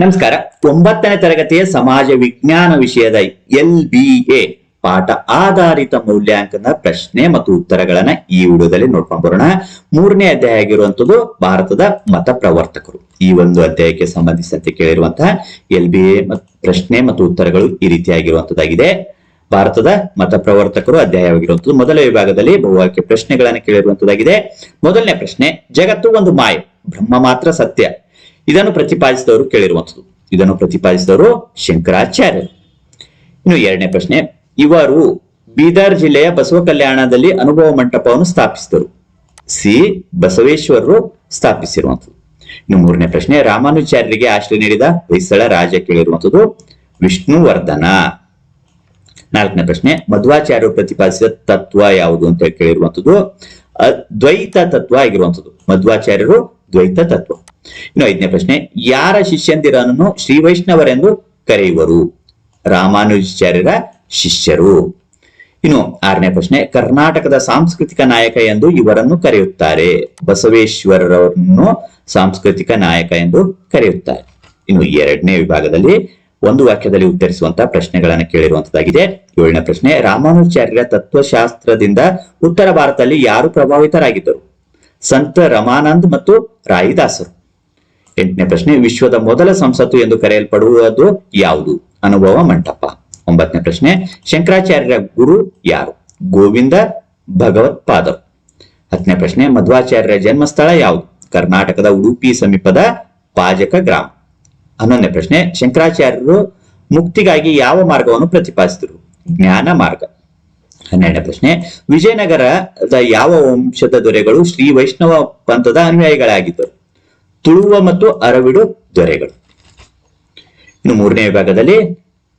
ನಮಸ್ಕಾರ. ಒಂಬತ್ತನೇ ತರಗತಿಯ ಸಮಾಜ ವಿಜ್ಞಾನ ವಿಷಯದ ಎಲ್ ಬಿ ಎ ಪಾಠ ಆಧಾರಿತ ಮೌಲ್ಯಾಂಕನ ಪ್ರಶ್ನೆ ಮತ್ತು ಉತ್ತರಗಳನ್ನ ಈ ವಿಡಿಯೋದಲ್ಲಿ ನೋಡ್ಕೊಂಡು ಬರೋಣ. ಮೂರನೇ ಅಧ್ಯಾಯ ಆಗಿರುವಂತದ್ದು ಭಾರತದ ಮತ ಪ್ರವರ್ತಕರು. ಈ ಒಂದು ಅಧ್ಯಾಯಕ್ಕೆ ಸಂಬಂಧಿಸಿದಂತೆ ಕೇಳಿರುವಂತಹ ಎಲ್ ಬಿ ಎ ಪ್ರಶ್ನೆ ಮತ್ತು ಉತ್ತರಗಳು ಈ ರೀತಿಯಾಗಿರುವಂತದ್ದಾಗಿದೆ ಭಾರತದ ಮತ ಪ್ರವರ್ತಕರು ಅಧ್ಯಾಯವಾಗಿರುವಂತದ್ದು ಮೊದಲ ವಿಭಾಗದಲ್ಲಿ ಬಹುವಾಕ್ಯ ಪ್ರಶ್ನೆಗಳನ್ನು ಕೇಳಿರುವಂತದ್ದಾಗಿದೆ ಮೊದಲನೇ ಪ್ರಶ್ನೆ, ಜಗತ್ತು ಒಂದು ಮಾಯ, ಬ್ರಹ್ಮ ಮಾತ್ರ ಸತ್ಯ. ಇದನ್ನು ಪ್ರತಿಪಾದಿಸಿದವರು ಕೇಳಿರುವಂಥದ್ದು. ಇದನ್ನು ಪ್ರತಿಪಾದಿಸಿದವರು ಶಂಕರಾಚಾರ್ಯರು. ಇನ್ನು ಎರಡನೇ ಪ್ರಶ್ನೆ, ಇವರು ಬೀದರ್ ಜಿಲ್ಲೆಯ ಬಸವ ಕಲ್ಯಾಣದಲ್ಲಿ ಅನುಭವ ಮಂಟಪವನ್ನು ಸ್ಥಾಪಿಸಿದರು. ಸಿ. ಬಸವೇಶ್ವರರು ಸ್ಥಾಪಿಸಿರುವಂಥದ್ದು. ಇನ್ನು ಮೂರನೇ ಪ್ರಶ್ನೆ ರಾಮಾನುಚಾರ್ಯರಿಗೆ ಆಶ್ರಯ ನೀಡಿದ ಹೊಯ್ಸಳ ರಾಜ ಕೇಳಿರುವಂಥದ್ದು ವಿಷ್ಣುವರ್ಧನ. ನಾಲ್ಕನೇ ಪ್ರಶ್ನೆ, ಮಧ್ವಾಚಾರ್ಯರು ಪ್ರತಿಪಾದಿಸಿದ ತತ್ವ ಯಾವುದು ಅಂತ ಕೇಳಿರುವಂಥದ್ದು ಅದ್ವೈತ ದ್ವೈತ ತತ್ವ ಆಗಿರುವಂಥದ್ದು. ಮಧ್ವಾಚಾರ್ಯರು ದ್ವೈತ ತತ್ವ. ಇನ್ನು ಐದನೇ ಪ್ರಶ್ನೆ, ಯಾರ ಶಿಷ್ಯಂದಿರನ್ನು ಶ್ರೀ ವೈಷ್ಣವರೆಂದು ಕರೆಯುವರು? ರಾಮಾನುಜಾಚಾರ್ಯರ ಶಿಷ್ಯರು. ಇನ್ನು ಆರನೇ ಪ್ರಶ್ನೆ, ಕರ್ನಾಟಕದ ಸಾಂಸ್ಕೃತಿಕ ನಾಯಕ ಎಂದು ಇವರನ್ನು ಕರೆಯುತ್ತಾರೆ. ಬಸವೇಶ್ವರರನ್ನು ಸಾಂಸ್ಕೃತಿಕ ನಾಯಕ ಎಂದು ಕರೆಯುತ್ತಾರೆ. ಇನ್ನು ಎರಡನೇ ವಿಭಾಗದಲ್ಲಿ ಒಂದು ವಾಕ್ಯದಲ್ಲಿ ಉತ್ತರಿಸುವಂತಹ ಪ್ರಶ್ನೆಗಳನ್ನು ಕೇಳಿರುವಂತದ್ದಾಗಿದೆ. ಏಳನೇ ಪ್ರಶ್ನೆ ರಾಮಾನುಚಾರ್ಯರ ತತ್ವಶಾಸ್ತ್ರದಿಂದ ಉತ್ತರ ಭಾರತದಲ್ಲಿ ಯಾರು ಪ್ರಭಾವಿತರಾಗಿದ್ದರು? ಸಂತ ರಮಾನಂದ್ ಮತ್ತು ರಾಯಿದಾಸರು. ಎಂಟನೇ ಪ್ರಶ್ನೆ, ವಿಶ್ವದ ಮೊದಲ ಸಂಸತ್ತು ಎಂದು ಕರೆಯಲ್ಪಡುವುದು ಯಾವುದು? ಅನುಭವ ಮಂಟಪ. ಒಂಬತ್ತನೇ ಪ್ರಶ್ನೆ, ಶಂಕರಾಚಾರ್ಯರ ಗುರು ಯಾರು? ಗೋವಿಂದ ಭಗವತ್ಪಾದರು ಹತ್ತನೇ ಪ್ರಶ್ನೆ, ಮಧ್ವಾಚಾರ್ಯರ ಜನ್ಮಸ್ಥಳ ಯಾವುದು? ಕರ್ನಾಟಕದ ಉಡುಪಿ ಸಮೀಪದ ಪಾಜಕ ಗ್ರಾಮ. ಹನ್ನೊಂದನೇ ಪ್ರಶ್ನೆ, ಶಂಕರಾಚಾರ್ಯರು ಮುಕ್ತಿಗಾಗಿ ಯಾವ ಮಾರ್ಗವನ್ನು ಪ್ರತಿಪಾದಿಸಿದರು? ಜ್ಞಾನ ಮಾರ್ಗ. ಹನ್ನೆರಡನೇ ಪ್ರಶ್ನೆ, ವಿಜಯನಗರದ ಯಾವ ವಂಶದ ದೊರೆಗಳು ಶ್ರೀ ವೈಷ್ಣವ ಪಂಥದ ಅನುಯಾಯಿಗಳಾಗಿದ್ದರು? ತುಳುವ ಮತ್ತು ಅರವಿಡು ದೊರೆಗಳು. ಇನ್ನು ಮೂರನೇ ವಿಭಾಗದಲ್ಲಿ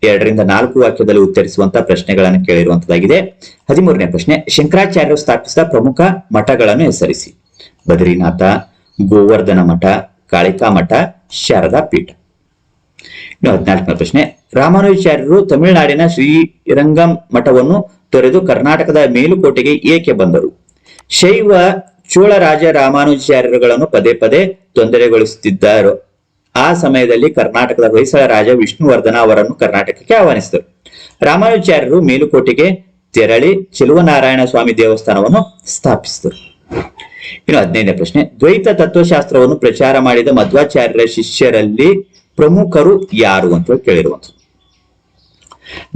ಎರಡರಿಂದ ನಾಲ್ಕು ವಾಕ್ಯದಲ್ಲಿ ಉತ್ತರಿಸುವಂತಹ ಪ್ರಶ್ನೆಗಳನ್ನು ಕೇಳಿರುವಂತದ್ದಾಗಿದೆ ಹದಿಮೂರನೇ ಪ್ರಶ್ನೆ, ಶಂಕರಾಚಾರ್ಯರು ಸ್ಥಾಪಿಸಿದ ಪ್ರಮುಖ ಮಠಗಳನ್ನು ಹೆಸರಿಸಿ. ಬದ್ರಿನಾಥ, ಗೋವರ್ಧನ ಮಠ, ಕಾಳಿಕಾ ಮಠ, ಶಾರದಾ ಪೀಠ. ಇನ್ನು ಹದಿನಾಲ್ಕನೇ ಪ್ರಶ್ನೆ, ರಾಮಾನುಜಾಚಾರ್ಯರು ತಮಿಳುನಾಡಿನ ಶ್ರೀರಂಗಂ ಮಠವನ್ನು ತೊರೆದು ಕರ್ನಾಟಕದ ಮೇಲುಕೋಟೆಗೆ ಏಕೆ ಬಂದರು? ಶೈವ ಚೋಳ ರಾಜ ರಾಮಾನುಜಾಚಾರ್ಯರುಗಳನ್ನು ಪದೇ ಪದೇ ತೊಂದರೆಗೊಳಿಸುತ್ತಿದ್ದರು. ಆ ಸಮಯದಲ್ಲಿ ಕರ್ನಾಟಕದ ಹೊಯ್ಸಳ ರಾಜ ವಿಷ್ಣುವರ್ಧನ ಅವರನ್ನು ಕರ್ನಾಟಕಕ್ಕೆ ಆಹ್ವಾನಿಸಿದರು. ರಾಮಾನುಜಾಚಾರ್ಯರು ಮೇಲುಕೋಟೆಗೆ ತೆರಳಿ ಚಿಲುವನಾರಾಯಣ ಸ್ವಾಮಿ ದೇವಸ್ಥಾನವನ್ನು ಸ್ಥಾಪಿಸಿದರು. ಇನ್ನು ಹದಿನೈದನೇ ಪ್ರಶ್ನೆ. ದ್ವೈತ ತತ್ವಶಾಸ್ತ್ರವನ್ನು ಪ್ರಚಾರ ಮಾಡಿದ ಮಧ್ವಾಚಾರ್ಯರ ಶಿಷ್ಯರಲ್ಲಿ ಪ್ರಮುಖರು ಯಾರು ಅಂತ ಕೇಳಿರುವಂತ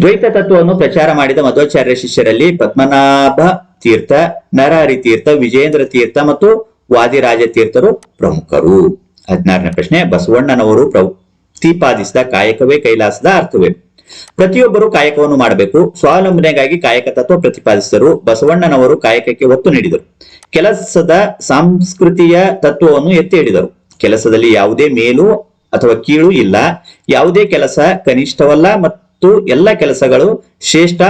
ದ್ವೈತ ತತ್ವವನ್ನು ಪ್ರಚಾರ ಮಾಡಿದ ಮಧ್ವಾಚಾರ್ಯ ಶಿಷ್ಯರಲ್ಲಿ ಪದ್ಮನಾಭ ತೀರ್ಥ ನರಹರಿ ತೀರ್ಥ ವಿಜೇಂದ್ರ ತೀರ್ಥ ಮತ್ತು ವಾದಿರಾಜ ತೀರ್ಥರು ಪ್ರಮುಖರು. ಹದಿನಾರನೇ ಪ್ರಶ್ನೆ, ಬಸವಣ್ಣನವರು ಪ್ರತಿಪಾದಿಸಿದ ಕಾಯಕವೇ ಕೈಲಾಸದ ಅರ್ಥವೇ? ಪ್ರತಿಯೊಬ್ಬರು ಕಾಯಕವನ್ನು ಮಾಡಬೇಕು. ಸ್ವಾವಲಂಬನೆಗಾಗಿ ಕಾಯಕ ತತ್ವ ಪ್ರತಿಪಾದಿಸಿದರು. ಬಸವಣ್ಣನವರು ಕಾಯಕಕ್ಕೆ ಒತ್ತು ನೀಡಿದರು. ಕೆಲಸದ ಸಂಸ್ಕೃತಿಯ ತತ್ವವನ್ನು ಎತ್ತಿ ಹಿಡಿದರು ಕೆಲಸದಲ್ಲಿ ಯಾವುದೇ ಮೇಲು ಅಥವಾ ಕೀಳು ಇಲ್ಲ. ಯಾವುದೇ ಕೆಲಸ ಕನಿಷ್ಠವಲ್ಲ ಮತ್ತು ಎಲ್ಲ ಕೆಲಸಗಳು ಶ್ರೇಷ್ಠ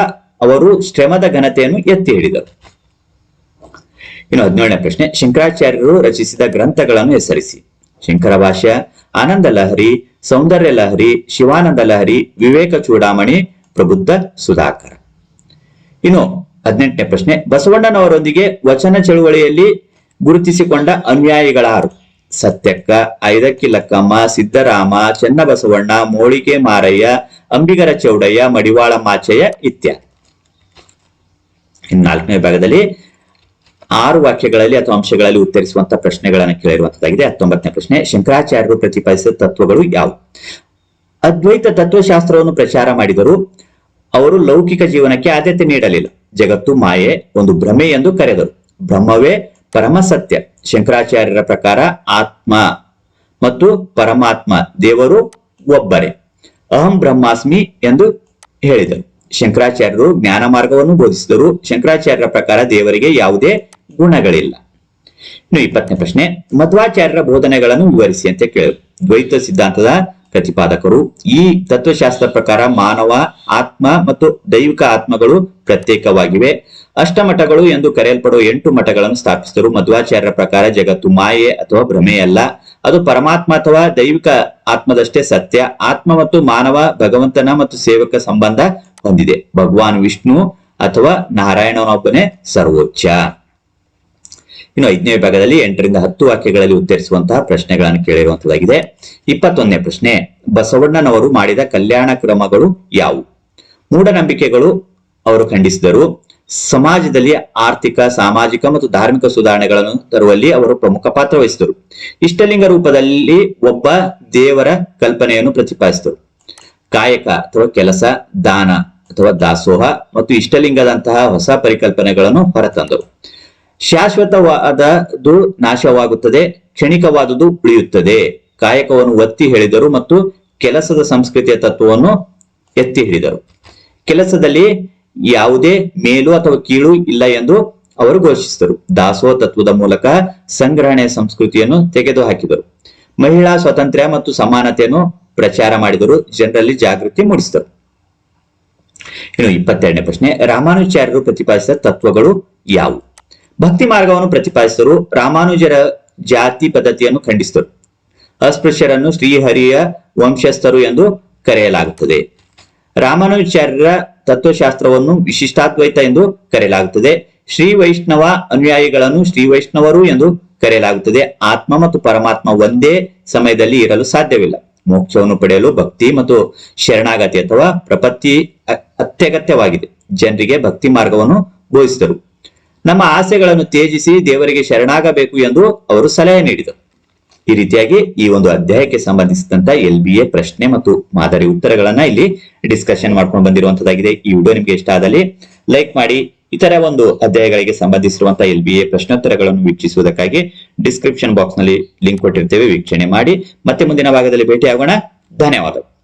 ಅವರು ಶ್ರಮದ ಘನತೆಯನ್ನು ಎತ್ತಿ ಹಿಡಿದರು. ಇನ್ನು ಹದಿನೇಳನೇ ಪ್ರಶ್ನೆ, ಶಂಕರಾಚಾರ್ಯರು ರಚಿಸಿದ ಗ್ರಂಥಗಳನ್ನು ಹೆಸರಿಸಿ. ಶಂಕರ ಭಾಷ್ಯ, ಆನಂದ ಲಹರಿ, ಸೌಂದರ್ಯ ಲಹರಿ, ಶಿವಾನಂದ ಲಹರಿ, ವಿವೇಕ ಚೂಡಾಮಣಿ, ಪ್ರಬುದ್ಧ ಸುಧಾಕರ. ಇನ್ನು ಹದಿನೆಂಟನೇ ಪ್ರಶ್ನೆ, ಬಸವಣ್ಣನವರೊಂದಿಗೆ ವಚನ ಚಳುವಳಿಯಲ್ಲಿ ಗುರುತಿಸಿಕೊಂಡ ಅನುಯಾಯಿಗಳಾರು? ಸತ್ಯಕ್ಕ ಐದಕ್ಕಿ ಲಕ್ಕಮ್ಮ ಸಿದ್ದರಾಮ, ಚನ್ನಬಸವಣ್ಣ, ಮೋಳಿಗೆ ಮಾರಯ್ಯ, ಅಂಬಿಗರ ಚೌಡಯ್ಯ, ಮಡಿವಾಳ ಮಾಚಯ್ಯ ಇತ್ಯಾದಿ. ಇನ್ನು ನಾಲ್ಕನೇ ಭಾಗದಲ್ಲಿ ಆರು ವಾಕ್ಯಗಳಲ್ಲಿ ಅಥವಾ ಅಂಶಗಳಲ್ಲಿ ಉತ್ತರಿಸುವಂತಹ ಪ್ರಶ್ನೆಗಳನ್ನು ಕೇಳಿರುವಂತದ್ದಾಗಿದೆ. ಹತ್ತೊಂಬತ್ತನೇ ಪ್ರಶ್ನೆ, ಶಂಕರಾಚಾರ್ಯರು ಪ್ರತಿಪಾದಿಸಿದ ತತ್ವಗಳು ಯಾವುವು ಅದ್ವೈತ ತತ್ವಶಾಸ್ತ್ರವನ್ನು ಪ್ರಚಾರ ಮಾಡಿದರು ಅವರು ಲೌಕಿಕ ಜೀವನಕ್ಕೆ ಆದ್ಯತೆ ನೀಡಲಿಲ್ಲ. ಜಗತ್ತು ಮಾಯೆ, ಒಂದು ಭ್ರಮೆ ಎಂದು ಕರೆದರು. ಬ್ರಹ್ಮವೇ ಪರಮ ಸತ್ಯ. ಶಂಕರಾಚಾರ್ಯರ ಪ್ರಕಾರ ಆತ್ಮ ಮತ್ತು ಪರಮಾತ್ಮ ದೇವರು ಒಬ್ಬರೇ. ಅಹಂ ಬ್ರಹ್ಮಾಸ್ಮಿ ಎಂದು ಹೇಳಿದರು. ಶಂಕರಾಚಾರ್ಯರು ಜ್ಞಾನ ಮಾರ್ಗವನ್ನು ಬೋಧಿಸಿದರು. ಶಂಕರಾಚಾರ್ಯರ ಪ್ರಕಾರ ದೇವರಿಗೆ ಯಾವುದೇ ಗುಣಗಳಿಲ್ಲ. ಇನ್ನು ಇಪ್ಪತ್ತನೇ ಪ್ರಶ್ನೆ, ಮಧ್ವಾಚಾರ್ಯರ ಬೋಧನೆಗಳನ್ನು ವಿವರಿಸಿ ಅಂತ ಕೇಳ. ದ್ವೈತ ಸಿದ್ಧಾಂತದ ಪ್ರತಿಪಾದಕರು. ಈ ತತ್ವಶಾಸ್ತ್ರ ಪ್ರಕಾರ ಮಾನವ, ಆತ್ಮ ಮತ್ತು ದೈವಿಕ ಆತ್ಮಗಳು ಪ್ರತ್ಯೇಕವಾಗಿವೆ. ಅಷ್ಟಮಠಗಳು ಎಂದು ಕರೆಯಲ್ಪಡುವ ಎಂಟು ಮಠಗಳನ್ನು ಸ್ಥಾಪಿಸಿದರು. ಮಧ್ವಾಚಾರ್ಯರ ಪ್ರಕಾರ ಜಗತ್ತು ಮಾಯೆ ಅಥವಾ ಭ್ರಮೆಯಲ್ಲ. ಅದು ಪರಮಾತ್ಮ ಅಥವಾ ದೈವಿಕ ಆತ್ಮದಷ್ಟೇ ಸತ್ಯ. ಆತ್ಮ ಮತ್ತು ಮಾನವ, ಭಗವಂತನ ಮತ್ತು ಸೇವಕ ಸಂಬಂಧ ಹೊಂದಿದೆ. ಭಗವಾನ್ ವಿಷ್ಣು ಅಥವಾ ನಾರಾಯಣನೊಬ್ಬನೇ ಸರ್ವೋಚ್ಚ. ಇನ್ನು ಐದನೇ ವಿಭಾಗದಲ್ಲಿ ಎಂಟರಿಂದ ಹತ್ತು ವಾಕ್ಯಗಳಲ್ಲಿ ಉತ್ತರಿಸುವಂತಹ ಪ್ರಶ್ನೆಗಳನ್ನು ಕೇಳಿರುವಂತದ್ದಾಗಿದೆ. ಇಪ್ಪತ್ತೊಂದನೇ ಪ್ರಶ್ನೆ, ಬಸವಣ್ಣನವರು ಮಾಡಿದ ಕಲ್ಯಾಣ ಕ್ರಮಗಳು ಯಾವುವು? ಮೂಢನಂಬಿಕೆಗಳು ಅವರು ಖಂಡಿಸಿದರು. ಸಮಾಜದಲ್ಲಿ ಆರ್ಥಿಕ, ಸಾಮಾಜಿಕ ಮತ್ತು ಧಾರ್ಮಿಕ ಸುಧಾರಣೆಗಳನ್ನು ತರುವಲ್ಲಿ ಅವರು ಪ್ರಮುಖ ಪಾತ್ರ ವಹಿಸಿದರು. ಇಷ್ಟಲಿಂಗ ರೂಪದಲ್ಲಿ ಒಬ್ಬ ದೇವರ ಕಲ್ಪನೆಯನ್ನು ಪ್ರತಿಪಾದಿಸಿದರು. ಕಾಯಕ ಅಥವಾ ಕೆಲಸ, ದಾನ. ಅಥವಾ ದಾಸೋಹ ಮತ್ತು ಇಷ್ಟಲಿಂಗದಂತಹ ಹೊಸ ಪರಿಕಲ್ಪನೆಗಳನ್ನು ಹೊರತಂದರು ಶಾಶ್ವತವಾದದು ನಾಶವಾಗುತ್ತದೆ, ಕ್ಷಣಿಕವಾದುದು ಉಳಿಯುತ್ತದೆ. ಕಾಯಕವನ್ನು ಒತ್ತಿ ಹೇಳಿದರು ಮತ್ತು ಕೆಲಸದ ಸಂಸ್ಕೃತಿಯ ತತ್ವವನ್ನು ಎತ್ತಿ ಹಿಡಿದರು. ಕೆಲಸದಲ್ಲಿ ಯಾವುದೇ ಮೇಲು ಅಥವಾ ಕೀಳು ಇಲ್ಲ ಎಂದು ಅವರು ಘೋಷಿಸಿದರು. ದಾಸೋಹ ತತ್ವದ ಮೂಲಕ ಸಂಗ್ರಹಣೆಯ ಸಂಸ್ಕೃತಿಯನ್ನು ತೆಗೆದುಹಾಕಿದರು. ಮಹಿಳಾ ಸ್ವಾತಂತ್ರ್ಯ ಮತ್ತು ಸಮಾನತೆಯನ್ನು ಪ್ರಚಾರ ಮಾಡಿದರು. ಜನರಲ್ಲಿ ಜಾಗೃತಿ ಮೂಡಿಸಿದರು. ಇನ್ನು ಇಪ್ಪತ್ತೆರಡನೇ ಪ್ರಶ್ನೆ ರಾಮಾನುಚಾರ್ಯರು ಪ್ರತಿಪಾದಿಸಿದ ತತ್ವಗಳು ಯಾವುವು? ಭಕ್ತಿ ಮಾರ್ಗವನ್ನು ಪ್ರತಿಪಾದಿಸಿದರು ರಾಮಾನುಜರ ಜಾತಿ ಪದ್ಧತಿಯನ್ನು ಖಂಡಿಸಿದರು. ಅಸ್ಪೃಶ್ಯರನ್ನು ಶ್ರೀಹರಿಯ ವಂಶಸ್ಥರು ಎಂದು ಕರೆಯಲಾಗುತ್ತದೆ. ರಾಮಾನುಚಾರ್ಯರ ತತ್ವಶಾಸ್ತ್ರವನ್ನು ವಿಶಿಷ್ಟಾದ್ವೈತ ಎಂದು ಕರೆಯಲಾಗುತ್ತದೆ. ಶ್ರೀ ವೈಷ್ಣವ ಅನುಯಾಯಿಗಳನ್ನು ಶ್ರೀ ವೈಷ್ಣವರು ಎಂದು ಕರೆಯಲಾಗುತ್ತದೆ. ಆತ್ಮ ಮತ್ತು ಪರಮಾತ್ಮ ಒಂದೇ ಸಮಯದಲ್ಲಿ ಇರಲು ಸಾಧ್ಯವಿಲ್ಲ. ಮೋಕ್ಷವನ್ನು ಪಡೆಯಲು ಭಕ್ತಿ ಮತ್ತು ಶರಣಾಗತಿ ಅಥವಾ ಪ್ರಪತ್ತಿ ಅತ್ಯಗತ್ಯವಾಗಿದೆ. ಜನರಿಗೆ ಭಕ್ತಿ ಮಾರ್ಗವನ್ನು ಬೋಧಿಸಿದರು. ನಮ್ಮ ಆಸೆಗಳನ್ನು ತ್ಯಜಿಸಿ ದೇವರಿಗೆ ಶರಣಾಗಬೇಕು ಎಂದು ಅವರು ಸಲಹೆ ನೀಡಿದರು. ಈ ರೀತಿಯಾಗಿ ಈ ಒಂದು ಅಧ್ಯಾಯಕ್ಕೆ ಸಂಬಂಧಿಸಿದಂತ ಎಲ್ ಬಿ ಎ ಪ್ರಶ್ನೆ ಮತ್ತು ಮಾದರಿ ಉತ್ತರಗಳನ್ನ ಇಲ್ಲಿ ಡಿಸ್ಕಷನ್ ಮಾಡ್ಕೊಂಡು ಬಂದಿರುವಂತದ್ದಾಗಿದೆ. ಈ ವಿಡಿಯೋ ನಿಮ್ಗೆ ಇಷ್ಟ ಆದಲ್ಲಿ ಲೈಕ್ ಮಾಡಿ ಇತರ ಒಂದು ಅಧ್ಯಾಯಗಳಿಗೆ ಸಂಬಂಧಿಸಿರುವಂತಹ ಎಲ್ ಬಿ ಎ ಪ್ರಶ್ನೋತ್ತರಗಳನ್ನು ವೀಕ್ಷಿಸುವುದಕ್ಕಾಗಿ ಡಿಸ್ಕ್ರಿಪ್ಷನ್ ಬಾಕ್ಸ್ನಲ್ಲಿ ಲಿಂಕ್ ಕೊಟ್ಟಿರ್ತೇವೆ. ವೀಕ್ಷಣೆ ಮಾಡಿ ಮತ್ತೆ ಮುಂದಿನ ಭಾಗದಲ್ಲಿ ಭೇಟಿಯಾಗೋಣ. ಧನ್ಯವಾದಗಳು.